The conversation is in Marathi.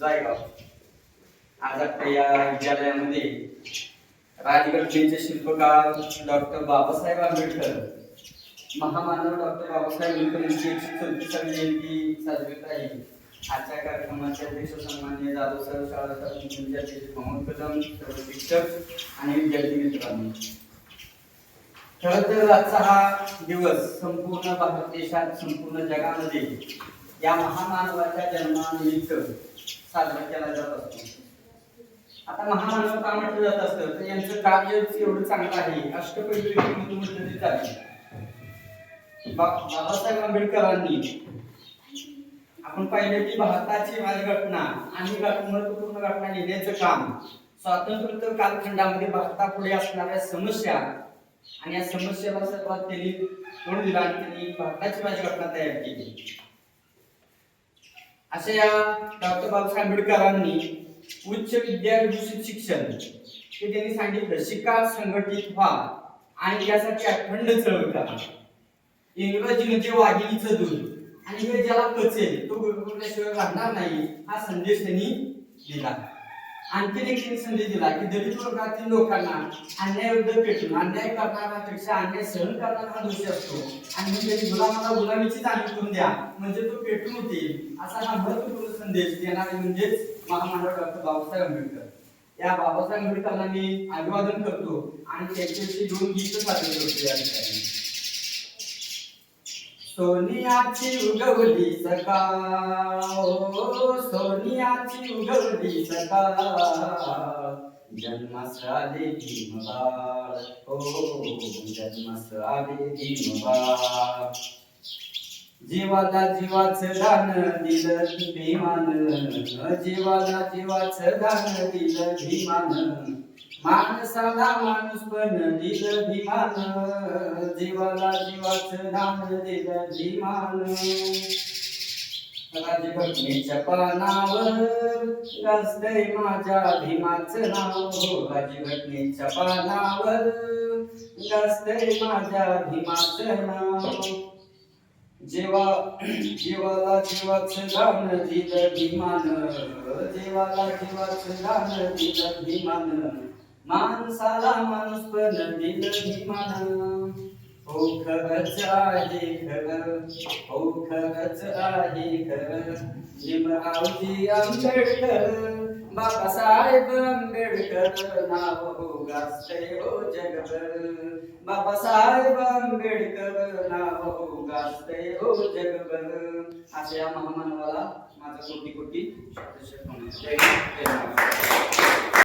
जायगाव. आज आपल्या या विद्यालयामध्ये राजगड राजगडचे शिल्पकार डॉक्टर बाबासाहेब आंबेडकर महामानव डॉक्टर बाबासाहेब आंबेडकर यांची एकशे चौतीसावी जयंती साजरी होत आहे आजच्या कार्यक्रमाचे अध्यक्ष सन्मान्य जाधव सर शाळा विद्यार्थी प्रमोद कदम सर्व शिक्षक आणि विद्यार्थी मित्रांनो. खरं तर आजचा हा दिवस संपूर्ण भारत देशात संपूर्ण जगामध्ये या महामानवाच्या जन्मानिमित्त साजरा केला जात असतो. आता महामानव का म्हटलं जात असतं तर यांचं कार्य एवढं चांगलं आहे. अष्टपैलू व्यक्तिमत्व म्हटलं चालेल बा- बाबासाहेब आंबेडकरांनी आपण पाहिलं की भारताची राजघटना आणि महत्त्वपूर्ण घटना लिहिण्याचं काम स्वातंत्र्योत्तर कालखंडामध्ये भारतापुढे असणाऱ्या समस्या आणि या समस्येला सर्वात त्यांनी तोंड दिला आणि त्यांनी भारताची राजघटना तयार केली. अशा या डॉक्टर बाबासाहेब आंबेडकरांनी उच्च विद्याभूषित शिक्षण हे त्यांनी सांगितलं शिका संघटित व्हा आणि त्यासाठी अखंड चळवळ करा. इंग्रजी म्हणजे वाघिणीचं दूध आणि हे ज्याला पचेल तो गुरुकुल्याशिवाय राहणार नाही हा संदेश त्यांनी दिला. आणखीन एक संधी दिला की दलित वर्गातील लोकांना अन्यायाविरुद्ध पेटून अन्याय करणाऱ्यापेक्षा अन्याय सहन करणारा हा दोषी असतो. आणि म्हणजे गुलामाला गुलामीची जाणीव करून द्या म्हणजे तो पेटून होतील असा हा महत्त्वपूर्ण संदेश देणारे म्हणजेच महामानव डॉक्टर बाबासाहेब आंबेडकर. या बाबासाहेब आंबेडकरांना मी अभिवादन करतो आणि त्यांच्याशी दोन गीत सादर करतो या ठिकाणी. सोनियाची उगवली सकाळ सोनियाची उगवली सकाळ जन्मास आले भीमबाळ. ओ जन्मास आले भीमबाळ. जीवाला जीवाच दान दिलं भीमान. जीवाला जीवाच दान दिलं भीमान. माणसाला माणूस पण दिलं भीमान जीवाला जीवाच दान दिलं भीमान राजघटनेच्या पानावर गाजतंय माझ्या भीमाच नाव. राजघटनेच्या पानावर गाजतंय माझ्या भीमाच नाव. जेवा जीवाला जीवाच दान दिलं भीमान जीवाला जीवाच दान दिलं भीमान माणसाला माणूस पण दिलं भीमान हो खरंच आहे खरं हो खरंच आहे खरं. भीमरावजी आंबेडकर बाबासाहेब आंबेडकर नाव हो गाजतंय हो जगभर. बाबासाहेब आंबेडकर नाव हो गाजतंय हो जगभर. अशा या महामानवाला माझा कोटी कोटी